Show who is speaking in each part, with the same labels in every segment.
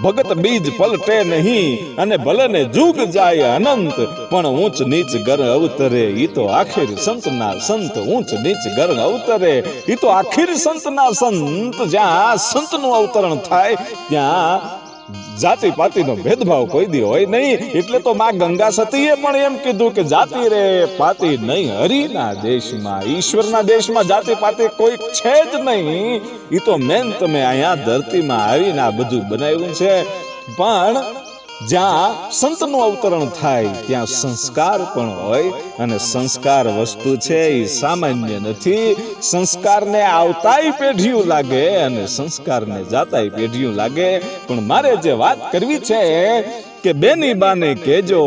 Speaker 1: ભગત બીજ પલટે નહીં અને ભલે ને જુગ જાય અનંત. પણ ઊંચ નીચ ગર અવતરે ઈ તો આખિર સંતના સંત ઊંચ નીચ ગર અવતરે. ઈ તો આખિર સંતના સંત. જ્યાં સંતનું અવતરણ થાય ત્યાં જાતિ પાતિનો ભેદભાવ કોઈ દી હોય નહીં. એટલે તો માં ગંગા સતીએ પણ એમ કીધું કે જાતિ રે, પાતિ નહીં. હરિના દેશમાં, ઈશ્વરના દેશમાં જાતિ પાતિ કોઈ છે જ નહીં. એ તો મેન તમે અહીંયા ધરતીમાં આવીને આ બધું બનાવ્યું છે. પણ જ્યાં સંતનું અવતરણ થાય, ત્યાં સંસ્કાર પણ હોય અને સંસ્કાર વસ્તુ છે એ સામાન્ય નથી. સંસ્કારને આવતાય પેઢીયું લાગે અને સંસ્કારને જાતાય પેઢીયું લાગે. પણ મારે જે વાત કરવી છે કે બેની બાને કેજો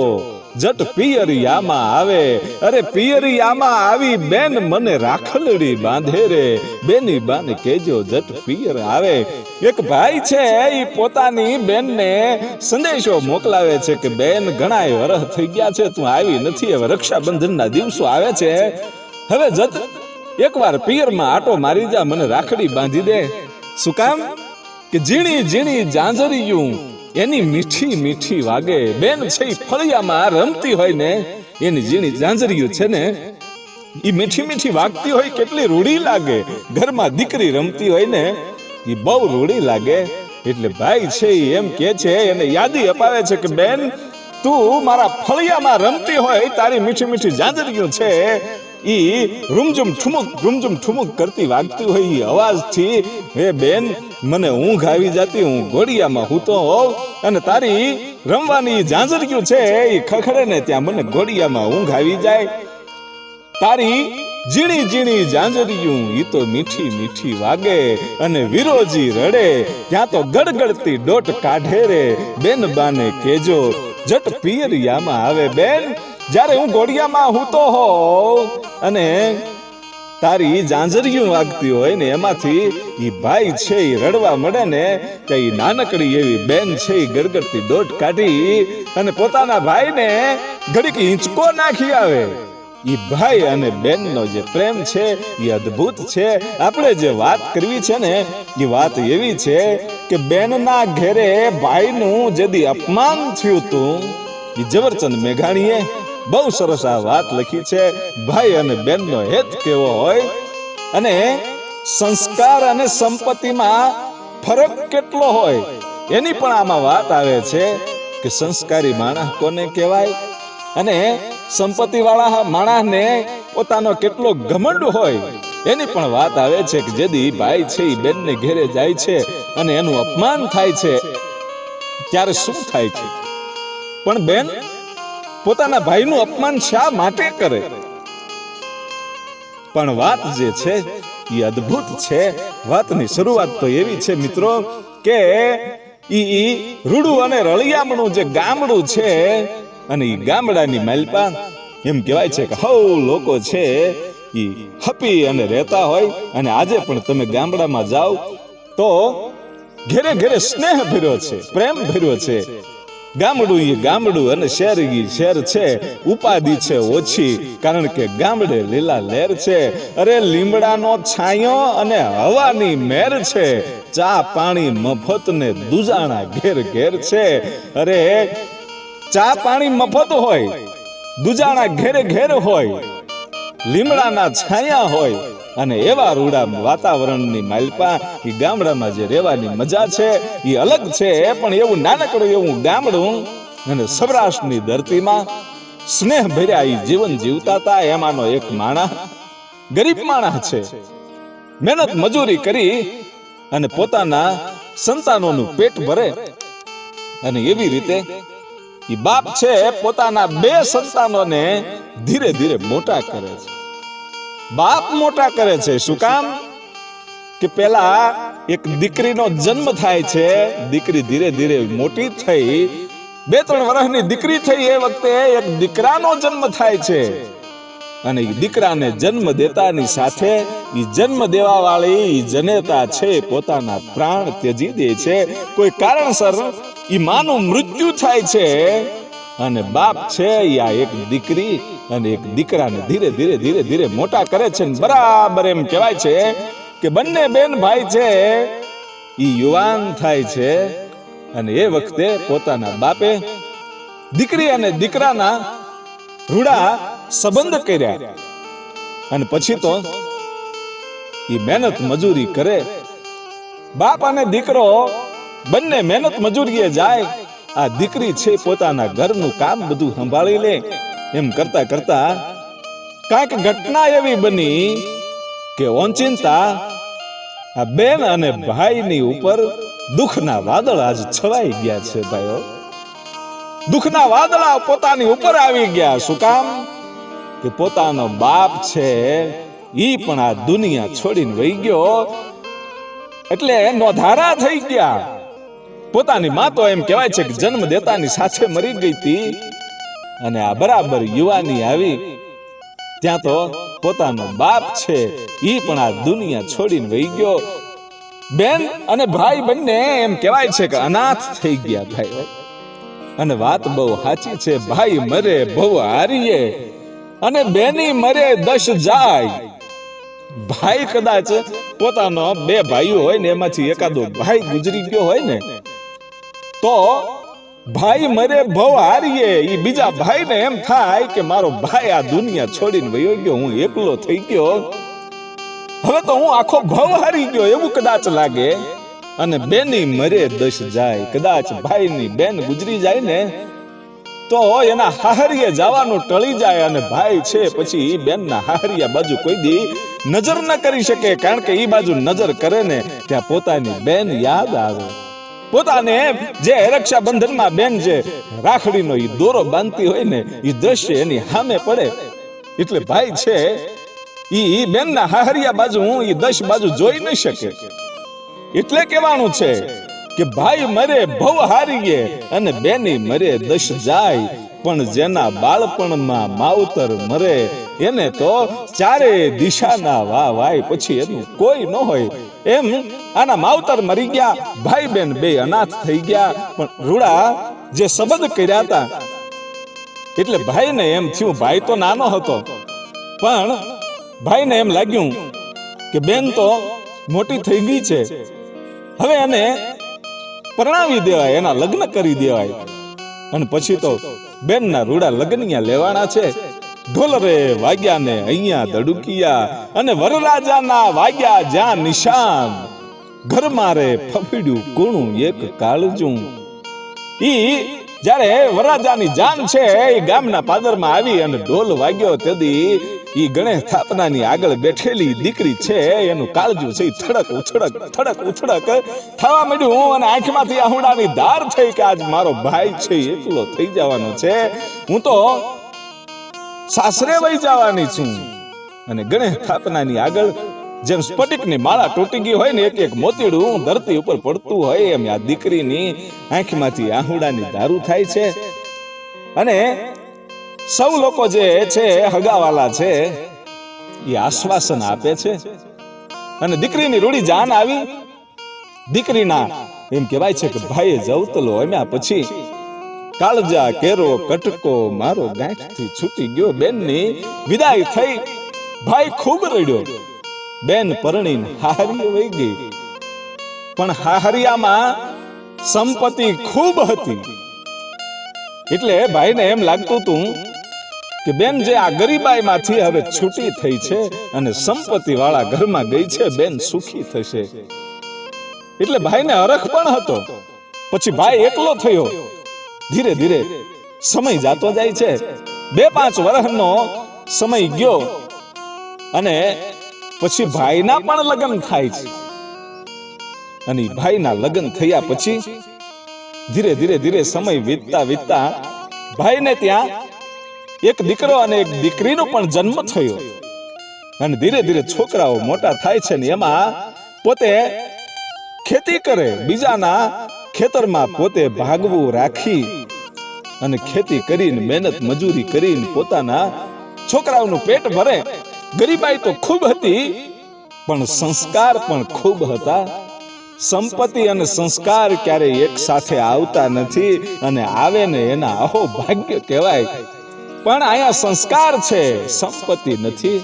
Speaker 1: જટ પિયરિયામાં આવે. અરે પિયરિયામાં આવી બેન મને રાખલડી બાંધે રે. બેની બાન કેજો જટ પિયર આવે. એક ભાઈ છે એ પોતાની બેનને સંદેશો મોકલાવે છે કે બેન ઘણાય વરહ થઈ ગયા છે, તું આવી નથી, હવે રક્ષાબંધનના દિવસો આવે છે. હવે જત એકવાર પિયરમાં આટો મારી જા, મને રાખડી બાંધી દે. શું કામ? કે ઝીણી ઝીણી જાંજરિયું એની મીઠી મીઠી વાગે બેન છે ફળિયામાં રમતી હોય ને, એની ઝીણી જાંજરિયું છે ને, ઈ મીઠી મીઠી વાગતી હોય કેટલી રૂડી લાગે. ઘરમાં દીકરી રમતી હોય ને એ બહુ રૂડી લાગે. એટલે ભાઈ છે એમ કે છે, એને યાદી અપાવે છે કે બેન, તું મારા ફળિયામાં રમતી હોય, તારી મીઠી મીઠી જાંજરિયું છે ઈ રૂમઝુમ ઠુમક રૂમઝુમ ઠુમક કરતી વાગતી હોય ઈ અવાજથી, હે બેન, મને ઊંઘ આવી જતી, હું ઘોડિયામાં હું તો હોઉં, અને તારી રમવાની ઝાંઝરિયું છે ઈ ખખડે ને ત્યાં મને ઘોડિયામાં ઊંઘ આવી જાય. તારી ઝીણી ઝીણી ઝાંઝરિયું ઈ તો મીઠી મીઠી વાગે, અને વિરોજી રડે, ત્યાં તો ગડગડતી ડોટ કાઢે રે, બેન બાને કેજો જટ પિયરિયામાં આવે બેન જ્યારે હું ઘોડિયામાં હૂતો હોઉં અને તારી જાંજરિયું વાગતી હોય ને એમાંથી એ ભાઈ છે એ રડવા મળે ને કે એ નાનકડી એવી બેન છે એ ગરગરતી દોટ કાઢી અને પોતાના ભાઈને ઘડીક હિંચકો નાખી આવે. એ ભાઈ અને બેનનો જે પ્રેમ છે એ અદ્ભુત છે. આપણે જે વાત કરવી છે ને એ વાત એવી છે કે બેનના ઘેરે ભાઈનું જેદી અપમાન થયું તું એ ઝવરચંદ મેઘાણીએ બહુ સરસ આ વાત લખી છે. ભાઈ અને બેનનો હેત કેવો હોય અને સંસ્કાર અને સંપત્તિમાં ફરક કેટલો હોય? એની પણ આમાં વાત આવે છે કે સંસ્કારી માણસ કોને કહેવાય? અને સંપત્તિ વાળા માણસને પોતાનો કેટલો ઘમંડ હોય? એની પણ વાત આવે છે કે જેદી ભાઈ છે એ બેનને ઘેરે જાય છે અને એનું અપમાન થાય છે. ત્યારે શું થાય છે? પણ બેન પોતાના ભાઈનું અપમાન શા માટે કરે? પણ વાત જે છે એ અદ્ભુત છે. વાતની શરૂઆત તો એવી છે, મિત્રો, કે ઈ રૂડું અને રળિયામણું જે ગામડું છે, અને ઈ ગામડાની માલપા, એમ કહેવાય છે કે હવ લોકો છે, ઈ હપી અને રહેતા હોય, અને આજે પણ તમે ગામડામાં જાઓ, તો ઘેરે ઘેરે સ્નેહ ભર્યો છે, પ્રેમ ભર્યો છે. ગામડું એ ગામડું અને શહેર એ શહેર છે. ઉપાધિ છે ઓછી, કારણ કે ગામડે લીલા લહેર છે. અરે લીમડાનો છાંયો અને હવાની મેર છે. ચા પાણી મફત ને દુજાણા ઘેર ઘેર છે. અરે ચા પાણી મફત હોય, દુજાણા ઘેર ઘેર હોય, લીમડાના છાયા હોય અને એવા રૂડા વાતાવરણની માલપા એ ગામડામાં જે રહેવાની મજા છે એ અલગ છે, પણ એવું નાનકડું એવું ગામડું અને સૌરાષ્ટ્રની ધરતીમાં સ્નેહ ભર્યા એ જીવન જીવતા હતા એમાંનો એક માણસ ગરીબ માણસ છે. મહેનત મજૂરી કરી અને પોતાના સંતાનોનું પેટ ભરે અને એવી રીતે એ બાપ છે, પોતાના બે સંતાનોને ધીરે ધીરે મોટા કરે છે. બાપ મોટા કરે છે. શું કામ? કે પેલા એક દીકરીનો જન્મ થાય છે. દીકરી ધીરે ધીરે મોટી થઈ. બે ત્રણ વર્ષની દીકરી થઈ એ વખતે એક દીકરાનો જન્મ થાય છે. અને દીકરાને જન્મ દેતાની સાથે ઈ જન્મ દેવા વાળી જનેતા છે પોતાના પ્રાણ ત્યજી દે છે. કોઈ કારણસર ઈ માનું મૃત્યુ થાય છે. અને બાપ છે યા એક દીકરી અને એક દીકરાને ધીરે ધીરે ધીરે ધીરે મોટા કરે છે ને બરાબર એમ કહેવાય છે કે બંને બેન ભાઈ છે એ યુવાન થાય છે અને એ વખતે પોતાના બાપે દીકરી અને દીકરાના રૂડા સંબંધ કર્યા. અને પછી તો એ મહેનત મજૂરી કરે. બાપ અને દીકરો બંને મહેનત મજૂરીએ જાય. આ દીકરી છે પોતાના ઘરનું કામ બધું સંભાળી લે. એમ કરતા કરતા કાંઈક ઘટના એવી બની કે ઓનચિંતા આ બેન અને ભાઈની ઉપર દુઃખના વાદળ આજ છવાઈ ગયા છે ભાઈઓ. દુઃખના વાદળા પોતાની ઉપર આવી ગયા. શું કામ? કે પોતાનો બાપ છે, ઈ પણ આ દુનિયા છોડીને વહી ગયો. એટલે નોધારા થઈ ગયા. પોતાની માં તો એમ કહેવાય છે કે જન્મ દેતાની સાથે મરી ગઈ હતી. અને આ બરાબર યુવાની આવી. ત્યાં તો પોતાનો બાપ છે, ઈ પણ આ દુનિયા છોડીને વહી ગયો. બેન અને ભાઈ બંને એમ કહેવાય છે કે અનાથ થઈ ગયા ભાઈ અને વાત બહુ સાચી છે, ભાઈ મરે બહુ હારીએ. અને બેની મરે દશ જાય. ભાઈ કદાચ પોતાનો બે ભાઈઓ હોય ને એમાંથી એકાદો ભાઈ ગુજરી ગયો હોય ને, તો ભાઈ મરે ભવ હારીએ એ બીજા ભાઈને એમ થાય કે મારો ભાઈ આ દુનિયા છોડીને વયો ગયો, હું એકલો થઈ ગયો. હવે તો હું આખો ભવ હારી ગયો, એવું કદાચ લાગે. અને બેની મરે દશ જાય, કદાચ ભાઈની બેન ગુજરી જાય ને, તો એના હાહરીએ જવાનું ટળી જાય અને ભાઈ છે પછી બેનના હાહરિયા બાજુ કોઈ દી નજર ન કરી શકે, કારણ કે એ બાજુ નજર કરે ને, ત્યાં પોતાની બેન યાદ આવે. પોતાને જે રક્ષાબંધનમાં બેન જે રાખડીનો ઈ દોરો બાંધતી હોય ને એ દ્રશ્ય એની સામે પડે. એટલે ભાઈ છે એ બેનના હાહરિયા બાજુ હું ઈ દશ બાજુ જોઈ ન શકે. એટલે કહેવાનું છે કે ભાઈ મરે ભવ હારીએ અને બેની મરે દશ જાય. પણ જેના બાળપણમાં માવતર મરે, એને તો ચારે દિશાના વાહ વાય પછી એનું કોઈ ન હોય. એમ આના માવતર મરી ગયા ભાઈ બેન બે અનાથ થઈ ગયા, પણ રૂડા જે સંબંધ કર્યા હતા, એટલે ભાઈને એમ થયું, ભાઈ તો નાનો હતો. પણ ભાઈને એમ લાગ્યું કે બેન તો મોટી થઈ ગઈ છે. હવે એને પરણાવી દેવાય, એના લગ્ન કરી દેવાય. અને પછી તો બેનના રૂડા લગ્નિયા લેવાના છે. ઢોલરે વાગ્યા ને અહીંયા દડુકિયા અને વરરાજાના વાગ્યા જ્યાં નિશાન. ઘર મારે ફફડ્યું કોણું એક કાળજું. ઈ જ્યારે વરરાજાની જાન છે એ ગામના પાદરમાં આવી અને ઢોલ વાગ્યો તેથી ઈ ગણેશ સ્થાપનાની આગળ બેઠેલી દીકરી છે, એનું કાળજું છે થડક ઉછડક થડક ઉછડક થવા માંડ્યું અને આંખમાંથી આહુડાની ધાર થઈ કે આજ મારો ભાઈ છે એકલો થઈ જવાનો છે. હું તો સાસરે વહી જવાની છું. અને ગણેશ સ્થાપનાની આગળ જેમ સ્ફટિકની માળા તૂટી ગઈ હોય ને એક એક મોતીડું ધરતી ઉપર પડતું હોય એમ આ દીકરીની આંખમાંથી આહુડાની દારૂ થાય છે. અને સૌ લોકો જે છે, હગાવાલા છે, એ આશ્વાસન આપે છે. અને દીકરીની રૂડી જાન આવી. દીકરીના એમ કહેવાય છે કે ભાઈ જવતલો એમ્યા પછી કાળજા, કેરો, કટકો મારો ગાંઠથી છૂટી ગયો બેનની. વિદાય થઈ. ભાઈ ખૂબ રડ્યો. બેન પરણીને હારી વહી ગઈ. પણ હાહરિયામાં સંપત્તિ ખૂબ હતી. એટલે ભાઈને એમ લાગતું હતું કે બેન જે આ ગરીબાઈમાંથી હવે છૂટી થઈ છે અને સંપત્તિ વાળા ઘરમાં ગઈ છે, બેન સુખી થશે. એટલે ભાઈને હરખ પણ હતો. પછી ભાઈ એકલો થયો. ધીરે ધીરે સમય જાતો જાય છે. બે પાંચ વર્ષનો સમય ગયો અને પછી ભાઈના પણ લગ્ન થાય છે. અને ભાઈના લગ્ન થયા પછી ધીરે ધીરે ધીરે સમય વીતતા વીતતા ભાઈને ત્યાં એક દીકરો અને એક દીકરીનો પણ જન્મ થયો. અને ધીરે ધીરે છોકરાઓ મોટા થાય છે ને એમાં પોતે ખેતી કરે, બીજાના ખેતરમાં પોતે ભાગવું રાખી અને ખેતી કરીને, મહેનત મજૂરી કરીને પોતાના છોકરાઓનું પેટ ભરે. ગરીબાઈ તો ખૂબ હતી, પણ સંસ્કાર પણ ખૂબ હતા. સંપત્તિ અને સંસ્કાર ક્યારેય એક સાથે આવતા નથી અને આવે ને એના અહો ભાગ્ય કહેવાય. પણ અહીંયા સંસ્કાર છે, સંપત્તિ નથી.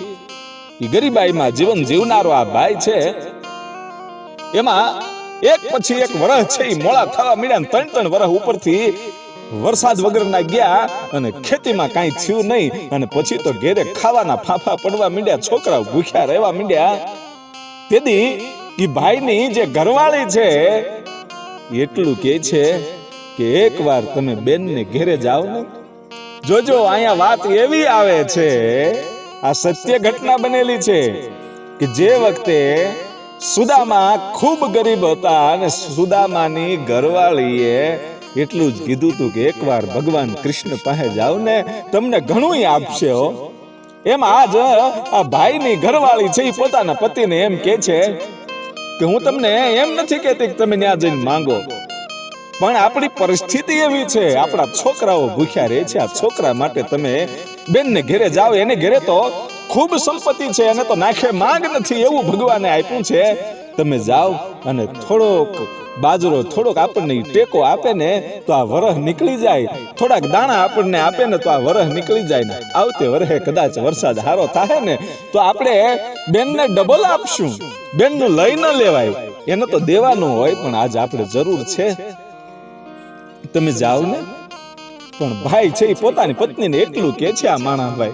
Speaker 1: એ ગરીબાઈમાં જીવન જીવનારો આ ભાઈ છે. એમાં એક પછી એક વરહ છે એ મોળા થવા મળ્યા ત્રણ ત્રણ વરહ ઉપરથી વરસાદ વગરના ગયા અને ખેતીમાં કાંઈ થયું નહીં અને પછી તો ઘેરે ખાવાના ફાફા પડવા મીડ્યા, છોકરાઓ ભૂખ્યા રહેવા મીડ્યા. તેથી એ ભાઈની જે ઘરવાળી છે એટલું કે છે કે એકવાર તમે બેનને ઘેરે જાઓ ને જોજો, અહીંયા વાત એવી આવે છે, આ સત્ય ઘટના બનેલી છે કે જે વખતે સુદામા ખૂબ ગરીબ હતા અને સુદામાની ઘરવાળીએ એટલું જ કીધું તું કે એકવાર ભગવાન કૃષ્ણ પાસે જાવ ને તમને ઘણું આપશે, હો. એમ આજ આ ભાઈની ઘરવાળી છે એ પોતાના પતિને એમ કે છે કે હું તમને એમ નથી કહેતી કે તમે ત્યાં જઈને માંગો. પણ આપણી પરિસ્થિતિ એવી છે. આપણા છોકરાઓ ભૂખ્યા રહે છે. આ છોકરા માટે તમે બેનને ઘેરે જાઓ. એને ઘેરે તો ખૂબ સંપત્તિ છે એને તો નાખે માંગ નથી એવું ભગવાને આપ્યું છે. તમે જાઓ અને થોડોક બાજરો, થોડોક આપણને ટેકો આપે ને તો આ વરહ નીકળી જાય. થોડાક દાણા આપણને આપે ને તો આ વરહ નીકળી જાય ને. આવતે વરહે કદાચ વરસાદ હારો થાય ને તો આપણે બેનને ડબલ આપશું. બેનનું લઈ ન લેવાય. એને તો દેવાનું હોય પણ આજ આપણે જરૂર છે. તમે જાઓ ને? પણ ભાઈ છે એ પોતાની પત્નીને એટલું કે છે આ માણા ભાઈ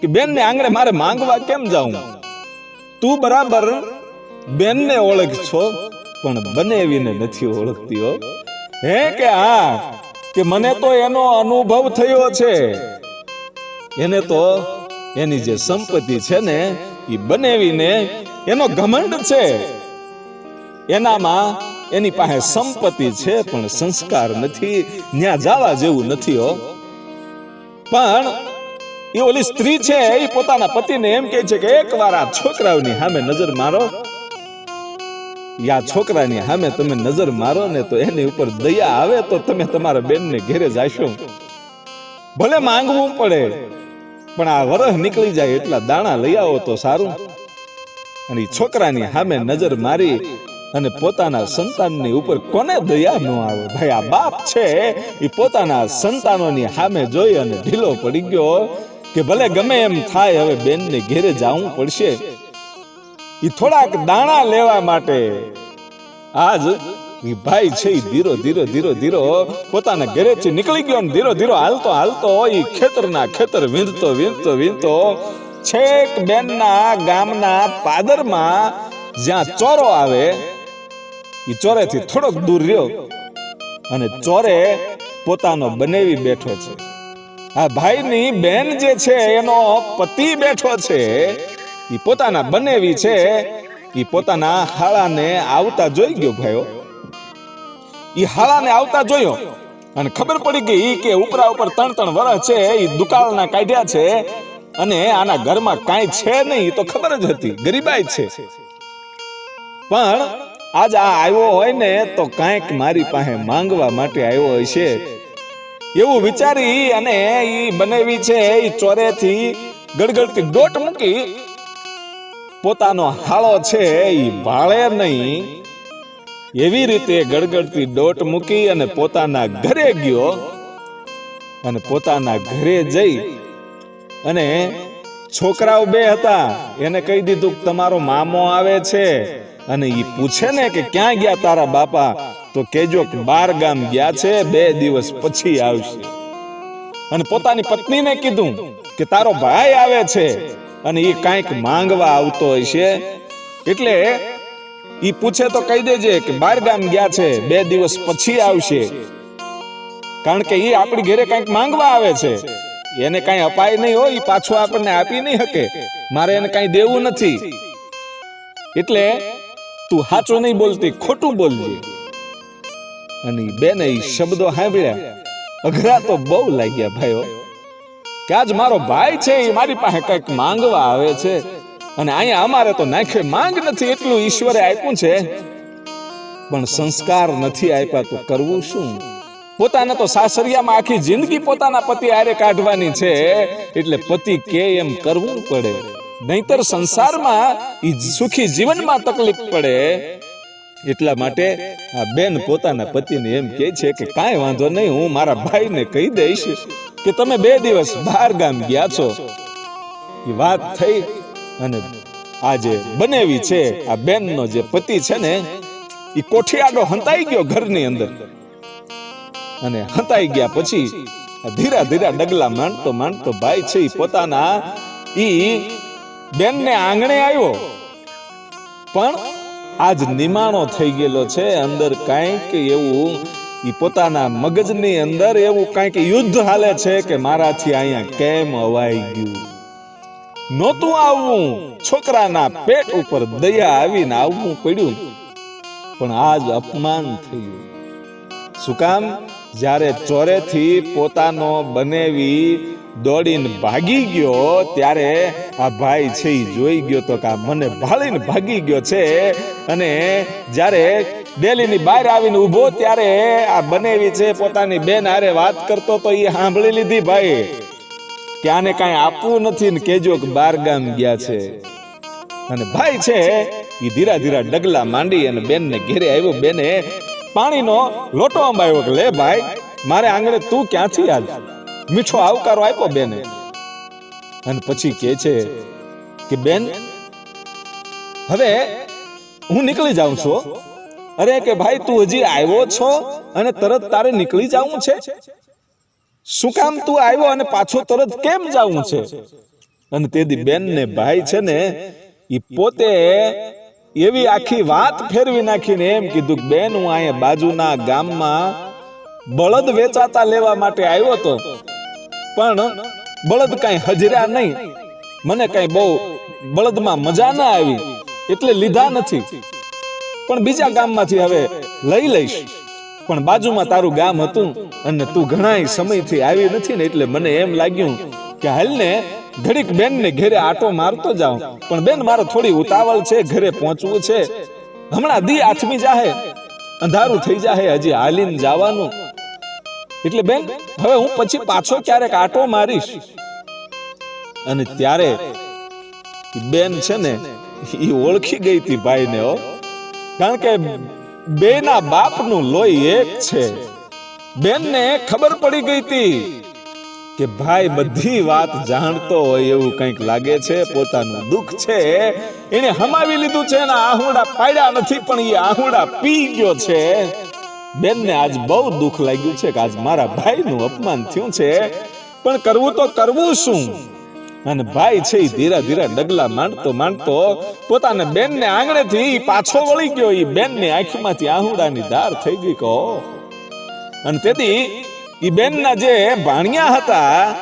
Speaker 1: કે બેનને આંગણે મારે માંગવા કેમ જાઉં? તું બરાબર બેનને ઓળખ છો પણ બનેવીને નથી ઓળખતી હો. હે કે હા? કે મને તો એનો અનુભવ થયો છે. એને તો એની જે સંપત્તિ છે ને એ બનેવીને એનો ઘમંડ છે. એનામાં એની પાસે સંપત્તિ છે, પણ સંસ્કાર નથી. ન્યા જવા જેવું નથી, હો. પણ એ ઓલી સ્ત્રી છે એ પોતાના પતિને એમ કહે છે કે એકવાર આ છોકરાઓની સામે નજર મારો. યા છોકરાની સામે તમે નજર મારો ને તો એની ઉપર દયા આવે તો તમે તમારા બેનને ઘેરે જાશો. ભલે માંગવું પડે, પણ આ વરહ નીકળી જાય એટલા દાણા લઈ આવો તો સારું. અને છોકરાની સામે નજર મારી અને પોતાના સંતાનની ઉપર કોને દયા ન આવે? ભાઈ, આ બાપ છે, એ પોતાના સંતાનોની સામે જોઈ અને ઢીલો પડી ગયો કે ભલે ગમે એમ થાય, હવે બેનને ઘેરે જવું પડશે. એ થોડાક દાણા લેવા માટે આજ ઈ ભાઈ છે એ ધીરો ધીરો ધીરો ધીરો પોતાના ઘરેથી નીકળી ગયો ને ધીરો ધીરો હાલતો હાલતો ઈ ખેતરના ખેતર વીંધતો વીંધતો વીંધતો છેક બેનના ગામના પાદરમાં જ્યાં ચોરો આવે ઈ ચોરેથી થોડોક દૂર રહ્યો. અને ચોરે પોતાનો બનેવી બેઠો છે. આ ભાઈની બેન જે છે એનો પતિ બેઠો છે. એ પોતાના બનેવી છે. એ પોતાના હાળાને આવતા જોઈ ગયો ભાઈઓ. એ હાળાને આવતા જોયો. અને ખબર પડી ગઈ કે ઉપરા ઉપર ત્રણ ત્રણ વર્ષ છે એ દુકાળના કાઢ્યા છે. અને આના ઘરમાં કાંઈ છે નહીં તો ખબર જ હતી. ગરીબાઈ છે. પણ આજ આ આવ્યો હોય ને તો કાંઈક મારી પાસે માંગવા માટે આવ્યો હશે એવું વિચારી અને એ બનેવી છે એ ચોરેથી ગડગડતી દોટ મૂકી. પોતાનો હાળો છે એ ભાળે નહીં. એવી રીતે ગડગડતી દોટ મૂકી અને પોતાના ઘરે ગયો. અને પોતાના ઘરે જઈ અને છોકરાઓ બે હતા. એને કહી દીધું તમારો મામો આવે છે. અને ઈ પૂછે ને કે ક્યાં ગયા તારા બાપા? તો કેજો કે બાર ગામ ગયા છે, બે દિવસ પછી આવશે. અને પોતાની પત્નીને કીધું કે તારો ભાઈ આવે છે અને એ કાંઈક માંગવા આવતો હશે. એટલે ઈ પૂછે તો કહી દેજે કે બાર ગામ ગયા છે, બે દિવસ પછી આવશે. કારણ કે ઈ આપણી ઘરે કાંઈક માંગવા આવે છે. એને કાંઈ અપાય નહીં હોય પાછું આપણને આપી નહીં શકે. મારે એને કાંઈ દેવું નથી. એટલે તું સાચું નહીં બોલતી, ખોટું બોલજે. અને બેને એ શબ્દો સાંભળ્યા. અઘરા તો બહુ લાગ્યા, ભાઈઓ. કે આજ મારો ભાઈ છે એ મારી પાસે કંઈક માંગવા આવે છે. અને અહીંયા અમારે તો નાખે માંગ નથી, એટલું ઈશ્વરે આપ્યું છે. પણ સંસ્કાર નથી આપ્યા, તો કરવું શું? પોતાને તો સાસરિયામાં આખી જિંદગી પોતાના પતિ આરે કાઢવાની છે, એટલે પતિ કે એમ કરવું પડે. નહીતર સંસારમાં સુખી જીવનમાં તકલીફ પડે. એટલા માટે આ બેન પોતાના પતિને એમ કહે છે કે કાંઈ વાંધો નહીં, હું મારા ભાઈને કહી દઈશ કે તમે બે દિવસ બહાર ગામ ગયા છો. એ વાત થઈ અને આ જે બનેવી છે, આ બેનનો જે પતિ છે ને એ કોઠિયાડો હંતાઈ ગયો ઘરની અંદર. અને હંતાઈ ગયા પછી ધીરા ધીરા ડગલા માંડતો માંડતો ભાઈ છે પોતાના ઈ બેનને આંગણે આવ્યો. પણ આજ નિમાણો થઈ ગયેલો છે અંદર કાંઈક એવું ઈ પોતાના મગજની અંદર એવું કાંઈક યુદ્ધ હાલે છે કે મારાથી અહીંયા કેમ અવાઈ ગયું? નહોતું આવવું. છોકરાના પેટ ઉપર દયા આવીને આવવું પડ્યું. પણ આજ અપમાન થયું. શું કામ? જ્યારે ચોરેથી પોતાનો બનેવી દોડીને ભાગી ગયો, ત્યારે આ ભાઈ છે એ જોઈ ગયો તો કે મને ભાળીને ભાગી ગયો છે. અને જ્યારે ડેલીની બહાર આવીને ઊભો, ત્યારે આ બનેવી છે, પોતાની બેન હારે વાત કરતો તો એ સાંભળી લીધી ભાઈ. કે આને કાંઈ આપવું નથી ને કેજો કે બાર ગામ ગયા છે. અને ભાઈ છે એ ધીરા ધીરા ડગલા માંડી અને બેનને ઘેરે આવ્યો. બેને પાણીનો લોટો અંબાયો કે, લે ભાઈ, મારે આંગણે તું ક્યાંથી આજ? મીઠો આવકારો આપ્યો બેને. અને પછી કે છે કે, બેન, હવે હું નીકળી જાઉં છું. અરે કે ભાઈ, તું હજી આવ્યો છો અને તરત તારે નીકળી જાવું છે? શું કામ તું આવ્યો અને પાછો તરત કેમ જાવું છે? અને તેથી બેન ને ભાઈ છે ને એ પોતે એવી આખી વાત ફેરવી નાખીને એમ કીધું કે બેન, હું અહીંયા બાજુના ગામમાં બળદ વેચાતા લેવા માટે આવ્યો તો, પણ બળદ કાંઈ હજર્યા નહીં. મને કાંઈ બહુ બળદમાં મજા ના આવી, એટલે લીધા નથી. પણ બીજા ગામમાંથી હવે લઈ લઈશ. પણ બાજુમાં તારું ગામ હતું અને તું ઘણા સમયથી આવી નથી ને એટલે મને એમ લાગ્યું કે હાલ ને ઘડીક બેન ને ઘરે આટો મારતો જાઉં. પણ બેન મારે થોડી ઉતાવળ છે, ઘરે પહોંચવું છે. હમણાં દી આઠમી જાહે. અંધારું થઈ જાહે, હજી હાલીને જવાનું. એટલે બેન, હવે હું પછી પાછો ક્યારેક આટો મારીશ. અને ત્યારે બેન છે ને એ ઓળખી ગઈ હતી ભાઈને, હો. કારણ કે બેના બાપનું લોહી એક છે. બેનને ખબર પડી ગઈ હતી કે ભાઈ બધી વાત જાણતો હોય એવું કંઈક લાગે છે, પોતાનું દુઃખ છે. એને હમાવી લીધું છે ને આહુડા પાડ્યા નથી, પણ એ આહુડા પી ગયો છે. બેનને આજ બહુ દુઃખ લાગ્યું છે કે આજ મારા ભાઈનું અપમાન થયું છે. પણ કરવું તો કરવું શું? અને ભાઈ છે ધીરે ધીરા ડગલા માંડતો માંડતો પોતાના બેનને આંગણેથી પાછો વળી ગયો. એ બેનની આંખમાંથી આહુડાની ધાર થઈ ગઈ કહો. અને તેથી ઈ બેનના જે ભાણિયા હતા,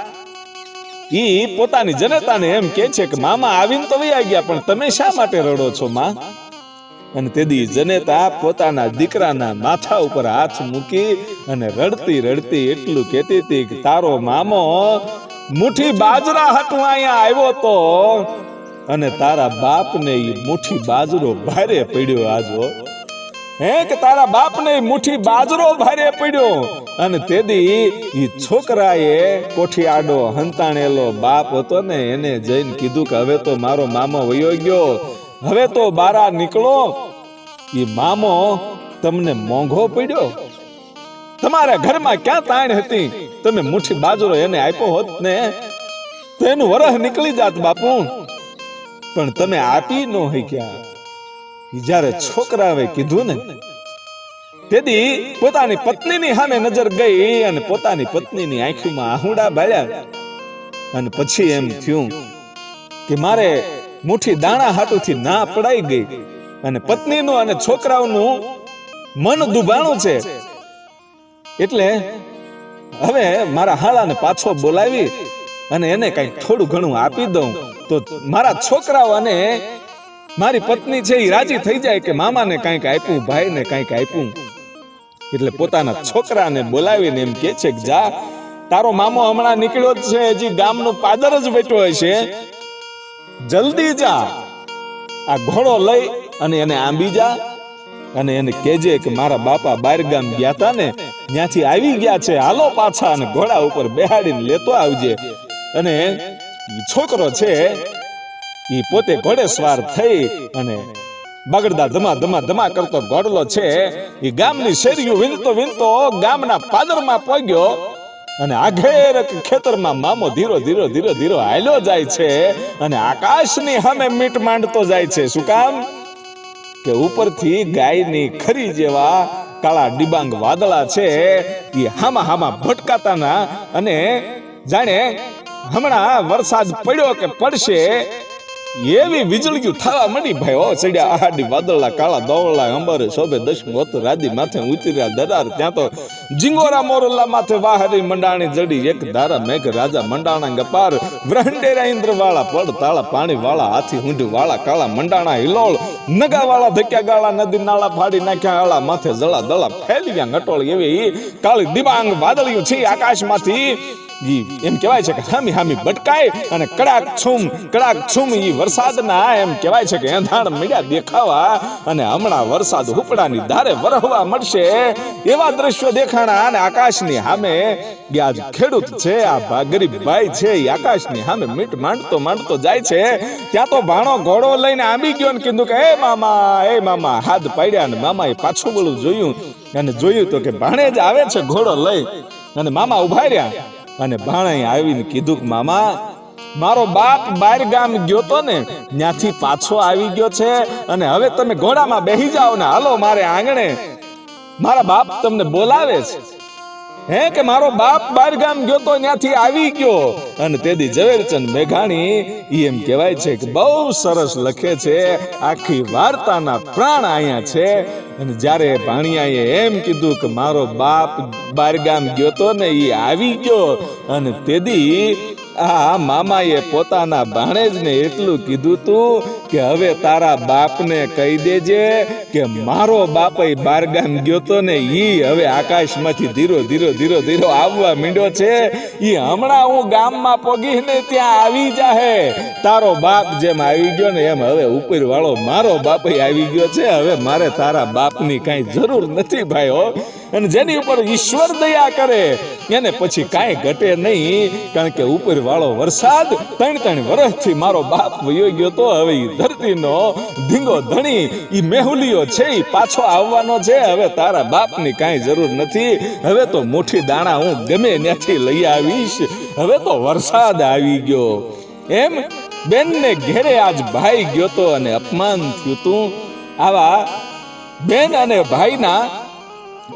Speaker 1: ઈ પોતાની જનતાને એમ કે છે કે, મામા, આવીને તો વહી ગયા પણ તમે શા માટે રડો છો, માં? અને તેથી જનેતા પોતાના દીકરાના માથા ઉપર હાથ મૂકી અને રડતી રડતી એટલું કહેતી હતી કે, તારો મામો મુઠ્ઠી બાજરા હતું અહીંયા આવ્યો તો અને તારા બાપને ઈ મુઠ્ઠી બાજરો ભારે પડ્યો આજો હે કે તારા બાપને મુઠ્ઠી બાજરો ભારે પડ્યો. અને તેદી ઈ છોકરાએ કોઠિયાડો હંતાણેલો બાપ હતો ને, એને જઈને કીધું કે હવે તો મારો મામો વયો ગયો. હવે તો બારા નીકળો. ઈ મામો તમને મોંઘો પડ્યો. તમારા ઘરમાં ક્યાં તાણ હતી? તમે મુઠ્ઠી બાજરો એને આપ્યો હોત ને, તો એનું વરહ નીકળી જાત બાપુ. પણ તમે આપી ન હોય ક્યાં જ્યારે છોકરાએ કીધું ને તેથી પોતાની પત્નીની સામે નજર ગઈ અને પોતાની પત્નીની આંખીમાં આહુડા બાળ્યા. અને પછી એમ થયું કે મારે મુઠ્ઠી દાણા હાટુથી ના પડાઈ ગઈ. અને પત્નીનું અને છોકરાઓનું મન દુભાણું છે. એટલે હવે મારા હાળાને પાછો બોલાવી અને એને કંઈક થોડું ઘણું આપી દઉં. તો મારા છોકરાઓ અને મારી પત્ની છે એ રાજી થઈ જાય કે મામાને કંઈક આપ્યું, ભાઈને કંઈક આપ્યું. એટલે પોતાના છોકરાને બોલાવીને એમ કે છે કે જા, તારો મામો હમણાં નીકળ્યો જ છે, હજી ગામનો પાદર જ બેઠો હશે જલ્દી જા. આ ઘોડો લઈ અને એને આંબી જા અને એને કેજે કે મારા બાપા બાર ગામ ગયા તા ને, ત્યાંથી આવી ગયા છે, હાલો પાછા અને ઘોડા ઉપર બેહાડીને લેતો આવજે. અને છોકરો છે ઈ પોતે ઘોડે સવાર થઈ અને બગડદા ધમા ધમા ધમા કરતો ઘોડલો છે. ઈ ગામની શેરીઓ વિનતો વિનતો ગામના પાદરમાં પહોંચ્યો અને આઘેર ખેતરમાં મામો ધીરો ધીરો ધીરો ધીરો હાલ્યો જાય છે અને આકાશની સામે મીટ માંડતો જાય છે. શું કામ? કે ઉપરથી ગાયની ખરી જેવા કાળા ડિબાંગ વાદળા છે. એ હામા હામા ભટકાતાના અને જાણે હમણાં વરસાદ પડ્યો કે પડશે એવી વીજળીઓ થવા મળી ભાઈ ઓ ચડ્યા આડી વાદળા કાળા દોવળા અંબર શોભે દશમ હોત રાદી માથે ઉતર્યા દરાર. ત્યાં તો જીંગોરા મોરલા માથે વાહરી મંડાણી જડી એક ધારા મેઘ રાજા મંડાણા ગપાર. વ્રહંડેરા ઇન્દ્ર વાળા પડ તાળા પાણી વાળા હાથી હુંડ વાળા કાળા મંડાણા હિલોળ. નગા વાળા ધક્યા ગાળા નદી નાળા ફાડી નાખ્યા આળા માથે જળા દળા ફેલ્યા ગટોળ એવી કાળી દિબાંગ વાદળિયું છે આકાશમાંથી. એમ કહેવાય છે કે હામી હામી બટકાય અને કડાક છુમ કડાક છુમ ઈ વરસાદના એમ કહેવાય છે કે એંધાણ મળ્યા દેખાવા અને હમણાં વરસાદ હુપડાની ધારે વરહવા મળશે એવા દ્રશ્યો દેખાણા અને આકાશની સામે આજ ખેડૂત છે, આ ભાગરીબ ભાઈ છે, ઈ આકાશની સામે મીટ માંડતો માંડતો જાય છે. ત્યાં તો ભાણો ઘોડો લઈને આંબી ગયો ને કીધું કે, એ મામા એ મામા, હાથ પાડ્યા અને મામાએ પાછું બોલું જોયું. અને જોયું તો કે ભાણે જ આવે છે ઘોડો લઈ. અને મામા ઊભા રહ્યા. અને ભાણાએ આવીને કીધું કે મામા, મારો બાપ બાર ગામ ગયો તો ને, ત્યાંથી પાછો આવી ગયો છે અને હવે તમે ઘોડામાં બેહી જાઓ ને હાલો મારે આંગણે. મારા બાપ તમને બોલાવે છે? હે કે મારો બાપ બાર ગામ ગયો તો ત્યાંથી આવી ગયો. અને તેદી ઝવેરચંદ મેઘાણી એમ કહેવાય છે કે બહુ સરસ લખે છે, આખી વાર્તાના પ્રાણ અહીંયા છે. અને જ્યારે ભાણિયાએ એમ કીધું કે મારો બાપ બારગામ ગયો તો ને એ આવી ગયો. અને તેદી આ મામાએ પોતાના ભાણેજને એટલું કીધું તું કે હવે તારા બાપને કહી દેજે કે મારો બાપ બારગામ ગયો તો ને ઈ હવે આકાશમાંથી ધીરો ધીરો ધીરો ધીરો આવવા માંડ્યો છે. ઈ હમણાં હું ગામમાં પોગીને ત્યાં આવી જાહે. તારો બાપ જેમ આવી ગયો ને એમ હવે ઉપર વાળો મારો બાપ આવી ગયો છે. હવે મારે તારા બાપની કાંઈ જરૂર નથી ભાઈ હો. અને જેની ઉપર ઈશ્વર દયા કરે, એને પછી કાંઈ ઘટે નહીં. કારણ કે ઉપર વાળો વરસાદ ત્રણ ત્રણ વર્ષથી મારો બાપ વયો ગયો તો હવે એ ધરતીનો ધીંગો ધણી એ મેહુલિયો છે એ પાછો આવવાનો છે. હવે તારા બાપની કાંઈ જરૂર નથી. હવે તો મોટી દાણા હું ગમે ત્યાંથી લઈ આવીશ. હવે તો વરસાદ આવી ગયો. એમ બેનને ઘેરે આજ ભાઈ ગયો તો અને અપમાન થયું તું. આવા બેન અને ભાઈના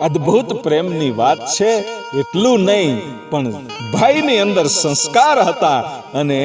Speaker 1: અદ્ભુત પ્રેમની વાત છે, એટલું નહીં, પણ ભાઈની અંદર સંસ્કાર હતા અને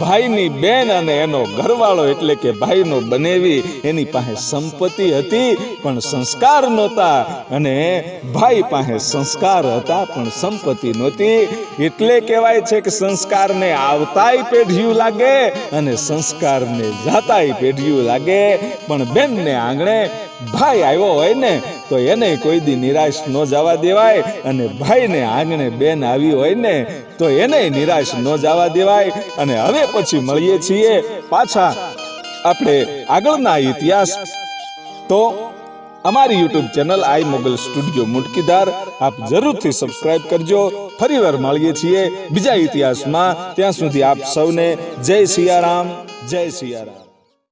Speaker 1: ભાઈની બેન અને એનો ઘરવાળો એટલે કે ભાઈનો બનેવી એની પાસે સંપત્તિ હતી, પણ સંસ્કાર નહોતા અને ભાઈ પાસે સંસ્કાર હતા, પણ સંપત્તિ નહોતી. એટલે કહેવાય છે કે સંસ્કારને આવતાય પેઢિયું લાગે અને સંસ્કારને જાતાય પેઢિયું લાગે. પણ બેનને આંગણે ભાઈ આવ્યો હોય ને તો એને કોઈ દી નિરાશ ન જવા દેવાય અને ભાઈને આંગણે બેન આવી હોય ને, તો એને નિરાશ ન જવા દેવાય. અને હવે પછી મળીએ છીએ પાછા આપણે આગળના ઇતિહાસ. તો અમારી YouTube channel Aai Mogal studio મુટકીદાર આપ જરૂરથી સબસ્ક્રાઇબ કરજો. ફરીવાર મળીએ છીએ બીજા ઇતિહાસમાં. ત્યાં સુધી આપ સૌને જય સિયારામ જય સિયારામ.